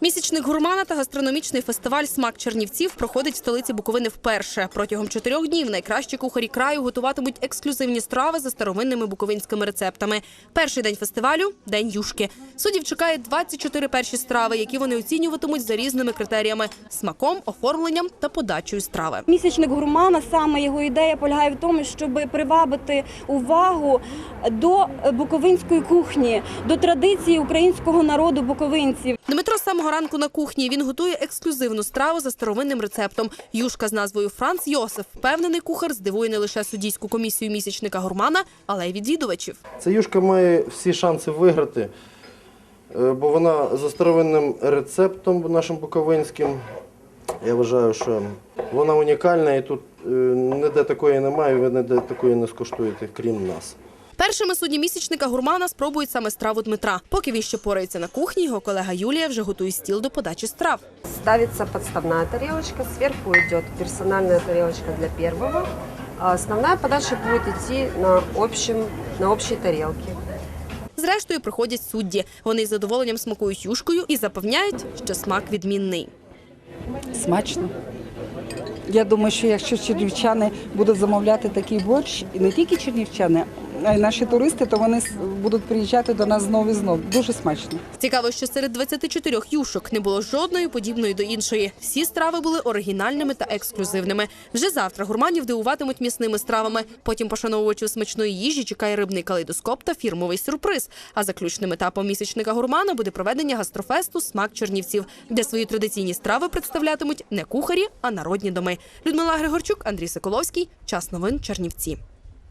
Місячник гурмана та гастрономічний фестиваль Смак Чернівців проходить в столиці Буковини вперше. Протягом чотирьох днів найкращі кухарі краю готуватимуть ексклюзивні страви за старовинними буковинськими рецептами. Перший день фестивалю день юшки. Суддів чекає 24 перші страви, які вони оцінюватимуть за різними критеріями: смаком, оформленням та подачею страви. Місячник гурмана саме його ідея полягає в тому, щоб привабити увагу до буковинської кухні, до традиції українського народу буковинців. Дмитро з самого ранку на кухні. Він готує ексклюзивну страву за старовинним рецептом. Юшка з назвою Франц Йосиф. Впевнений кухар здивує не лише суддійську комісію місячника гурмана, але й відвідувачів. Ця юшка має всі шанси виграти, е, бо вона за старовинним рецептом нашим буковинським. Я вважаю, що вона унікальна і тут е, ніде такої немає, ви ніде такої не скуштуєте, крім нас. Першими судді місячника гурмана спробують саме страву Дмитра. Поки він ще порається на кухні, його колега Юлія вже готує стіл до подачі страв. Ставится подставная тарелочка, сверху идет персональная тарелочка для первого. А основная подача будет идти на, общем, на общей тарелке. Зрештою приходять судді. Вони з задоволенням смакують юшкою і запевняють, що смак відмінний. Смачно. Я думаю, що якщо чернівчани будуть замовляти такий борщ, і не тільки чернівчани, наші туристи, то вони будуть приїжджати до нас знову і знову. Дуже смачно. Цікаво, що серед 24 юшок не було жодної подібної до іншої. Всі страви були оригінальними та ексклюзивними. Вже завтра гурманів дивуватимуть м'ясними стравами. Потім пошановувачів смачної їжі чекає рибний калейдоскоп та фірмовий сюрприз. А заключним етапом місячника гурмана буде проведення гастрофесту Смак Чернівців, де свої традиційні страви представлятимуть не кухарі, а народні доми. Людмила Григорчук, Андрій Соколовський. Час новин Чернівці.